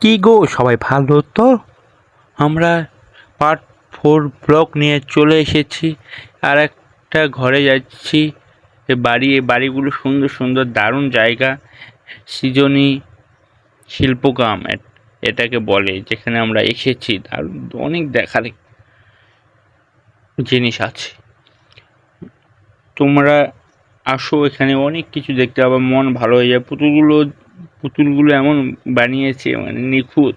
কি গো, সবাই ভালো তো? আমরা পার্ট ফোর ব্লক নিয়ে চলে এসেছি, আর একটা ঘরে যাচ্ছি। এ বাড়ি এই বাড়িগুলো সুন্দর সুন্দর, দারুণ জায়গা। সৃজনী শিল্পগ্রাম এ- এটাকে বলে, যেখানে আমরা এসেছি, দারুণ, অনেক দেখার জিনিস আছে। তোমরা আসো এখানে, অনেক কিছু দেখতে পাবে, মন ভালো হয়ে যায় পুতুলগুলো পুতুলগুলো এমন বানিয়েছে মানে নিখুঁত,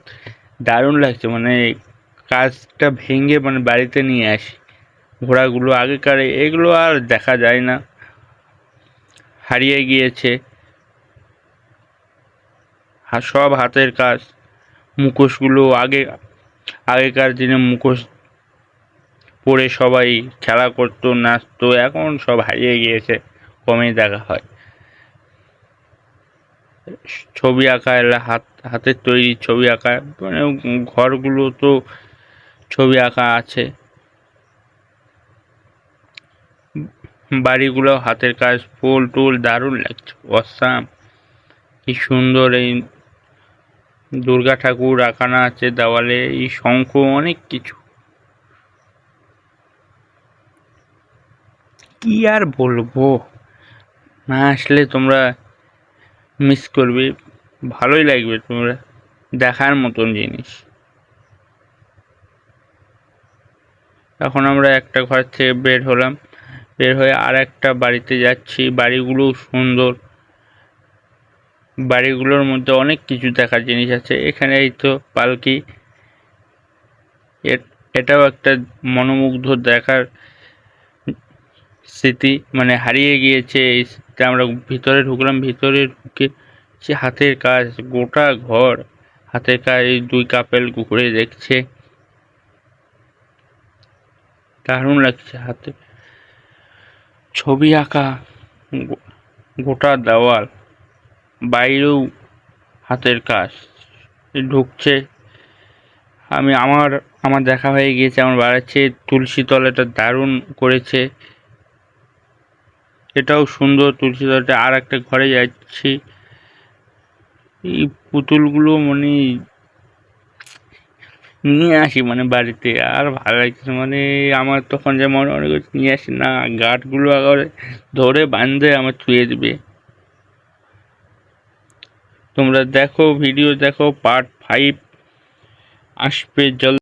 দারুণ লাগছে মানে কাজটা ভেঙে মানে বাড়িতে নিয়ে আসি। ঘোড়াগুলো আগেকার, এগুলো আর দেখা যায় না। হারিয়ে গিয়েছে। সব হাতের কাজ। মুখোশগুলো আগে, আগেকার দিনে মুখোশ পরে সবাই খেলা করতো, নাচতো, এখন সব হারিয়ে গিয়েছে, কমই দেখা হয়। ছবি আঁকা এলা হাত, হাতের তৈরি ছবি আঁকা মানে ঘরগুলো তো ছবি আঁকা আছে। বাড়িগুলো হাতের কাজ, ফুল টুল দারুণ লাগছে, অসাম। কি সুন্দর এই দুর্গা ঠাকুর আঁকানো আছে দেওয়ালে, এই শঙ্খ, অনেক কিছু। কি আর বলব? না আসলে তোমরা মিস করবে, ভালোই লাগবে তোমরা দেখার মতন জিনিস। এখন আমরা একটা ঘর থেকে বের হলাম, বের হয়ে আর একটা বাড়িতে যাচ্ছি, বাড়িগুলো সুন্দর। বাড়িগুলোর মধ্যে অনেক কিছু দেখার জিনিস আছে, এখানে এই তো পালকি। এটাও একটা মনোমুগ্ধ দেখার স্মৃতি মানে হারিয়ে গিয়েছে এই স্মৃতিতে আমরা ভিতরে ঢুকলাম, ভিতরে ঢুকে সে হাতের কাজ, গোটা ঘর, হাতের কাজ, এই দুই কাপেল ঘুরে দেখছে। দারুণ লাগছে হাতে। ছবি আঁকা গোটা দেওয়াল, বাইরেও হাতের কাজ ঢুকছে। আমি, আমার আমার দেখা হয়ে গিয়েছে, আমার বাড়াচ্ছে তুলসী তলাটা দারুণ করেছে। এটাও সুন্দর, তুলসী তলাটা আর একটা ঘরে যাচ্ছি। এই পুতুলগুলো মানে নিয়ে আসি মানে বাড়িতে, আর ভালো লাগছে মানে আমার তখন যে মনে মনে করছে নিয়ে আসি না গাঠগুলো আবার ধরে বাঁধে আমার ছুঁয়ে দেবে। তোমরা দেখো ভিডিও দেখো পার্ট ফাইভ আসবে জল